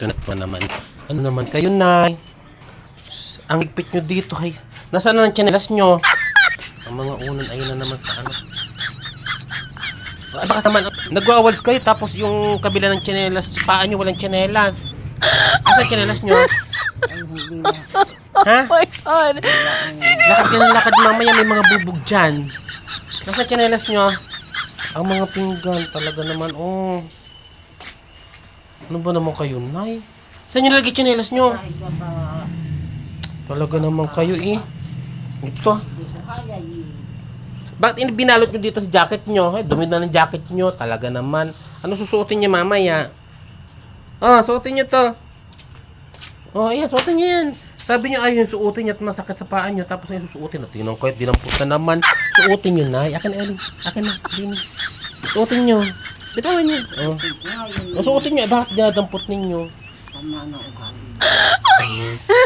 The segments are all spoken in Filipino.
Ito na pa naman. Ano naman kayo, Nay? Ang higpit nyo dito, hay. Nasaan na ang tsinelas nyo? Ang mga unan, ayun na naman sa ano. Ah, baka naman, nagwawalis kayo tapos yung kabila ng tsinelas, paa nyo walang tsinelas. Asa tsinelas nyo? Ha? Oh my God. Lakad ka ng lakad mamaya, may mga bubog dyan. Nasa tsinelas nyo? Ang mga pinggan talaga naman, oh. Ano ba naman kayo, Nay? Saan nyo lagi tsinelas nyo? Talaga naman kayo, eh. Ito. Bakit ini binalot nyo dito sa jacket nyo? Eh, dumi na ng jacket nyo. Talaga naman. Ano susuotin nyo mamaya? Oh, suotin nyo to. Oh, ayan, suotin nyo yan. Sabi nyo, ayun, suotin nyo at masakit sa paa nyo. Tapos ayun, susuotin. At tingnan ko, at dinampot na naman. Suotin nyo na. Akin, Ellie. Akin na. Dini. Suotin nyo. Bitawan nyo. Oh. oh suotin nyo. Eh, bakit dinadampot ninyo? Sama na ugali.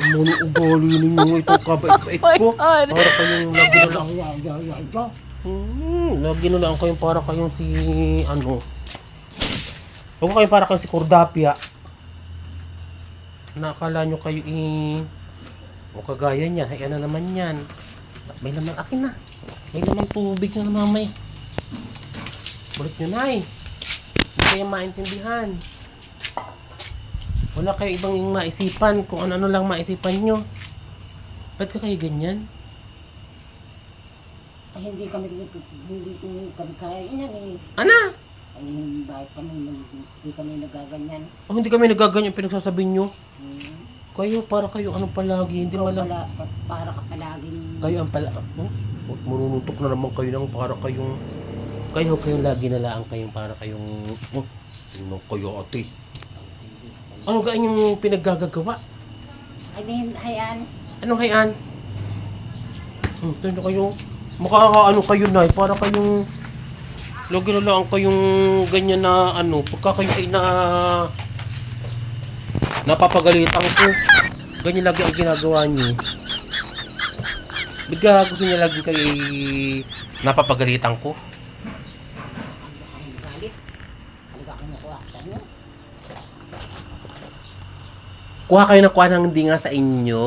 Ano ni ugali ninyo? Ito kabait-bait ko. Para kayong lagi na lang. Ay, ay, ay, ay, ay. Hmm, lagi na lang kayong para kayong si ano. Huwag kayong para kayong si Cordapia. Nakakala nyo kayo i... O kagaya niyan, hay na naman yan. May naman akin na. May naman tubig na namamay. Bulit nyo na eh. Hindi kayo maintindihan. Wala kayo ibang maisipan kung ano-ano lang maisipan nyo. Ba't ka kayo ganyan? Ay, hindi kami hindi kami kaya yan eh. Ana! Ay, bakit kami hindi kami nagaganyan? Oh, hindi kami nagaganyan pinagsasabi nyo. Hmm. Kayo, para kayo ano palagi, hindi Ikaw malang... pala, pa- para ka palaging... Kayo ang pala... Oh, marununtok na naman kayo ng para kayong... Kayo, kayo lagi na lang kayong para kayong... Oh, ano kayo ate? Ano gaan yung pinaggagagawa? Ay, din, ayan. Anong hayan? Hmm, ito kayo. Makakaano kayo na para kayong... Lagi na lang kayong ganyan na ano, pagka kayo ay na... Napapagalitan ko. Ganyan lagi ang ginagawa niyo. Bigla gusto niya lagi kayo ay napapagalitan ko. Ay, galit. Talaga ako nakuha sa inyo. Kuha kayo ng kuha ng hindi nga sa inyo.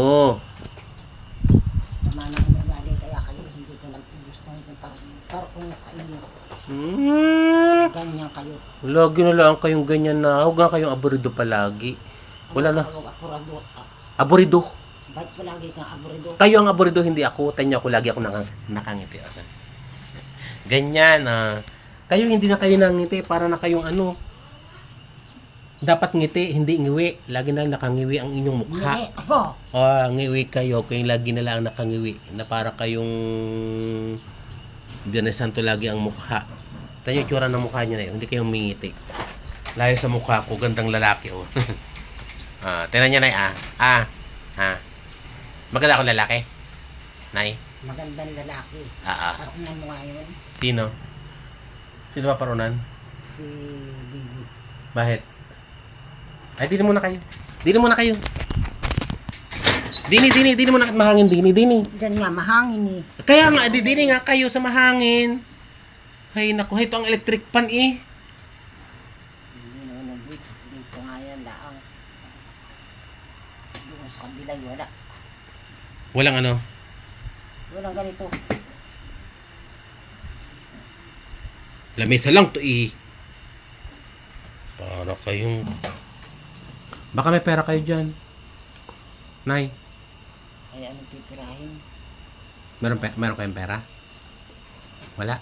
Sama na ako galit, kaya kayo hindi ko lang gusto kung par par kung sa inyo. Hmm. Ganyan kayo. Lagi na lang kayong ganyan na. Huwag nga kayong aburido palagi. Wala na. Ah, Aburido. Ba't palagi kang aburido? Kayo ang aburido, hindi ako. Tanyo ako, lagi ako nakang, nakangiti. Ganyan, ah. Kayo hindi na kayo nangiti para na kayong ano. Dapat ngiti, hindi ngiwi. Lagi na lang nakangiwi ang inyong mukha. Hindi. Oh, Ah, ngiwi kayo. Kayo lagi na lang nakangiwi. Na para kayong... Diyan santo lagi ang mukha. Tanyo yung tsura ng mukha niyo na yun. Hindi kayo mingiti. Layo sa mukha ko, gandang lalaki oh. ah, tinan niya na ah. Ah, ah. Maganda akong lalaki. Nay. magandang lalaki. Ah, ah. Parang mo nga yun. Sino? Sino ba parunan? Si Bibi. Bakit? Ay, dini muna kayo. Dini muna kayo. Dini, dini, dini muna mahangin, dini, dini. Diyan nga, mahangin eh. Kaya nga, di, dini nga kayo sa mahangin. Hay, naku, ito ang electric pan eh. Hindi nag dito. Dito nga yan laang. Doon sa kabila, wala. Walang ano. Walang ganito. Lamesa lang to eh. Para kayong... Baka may pera kayo dyan. Nay, Kaya anong pipirahin? meron, pe meron kayong pera? Wala.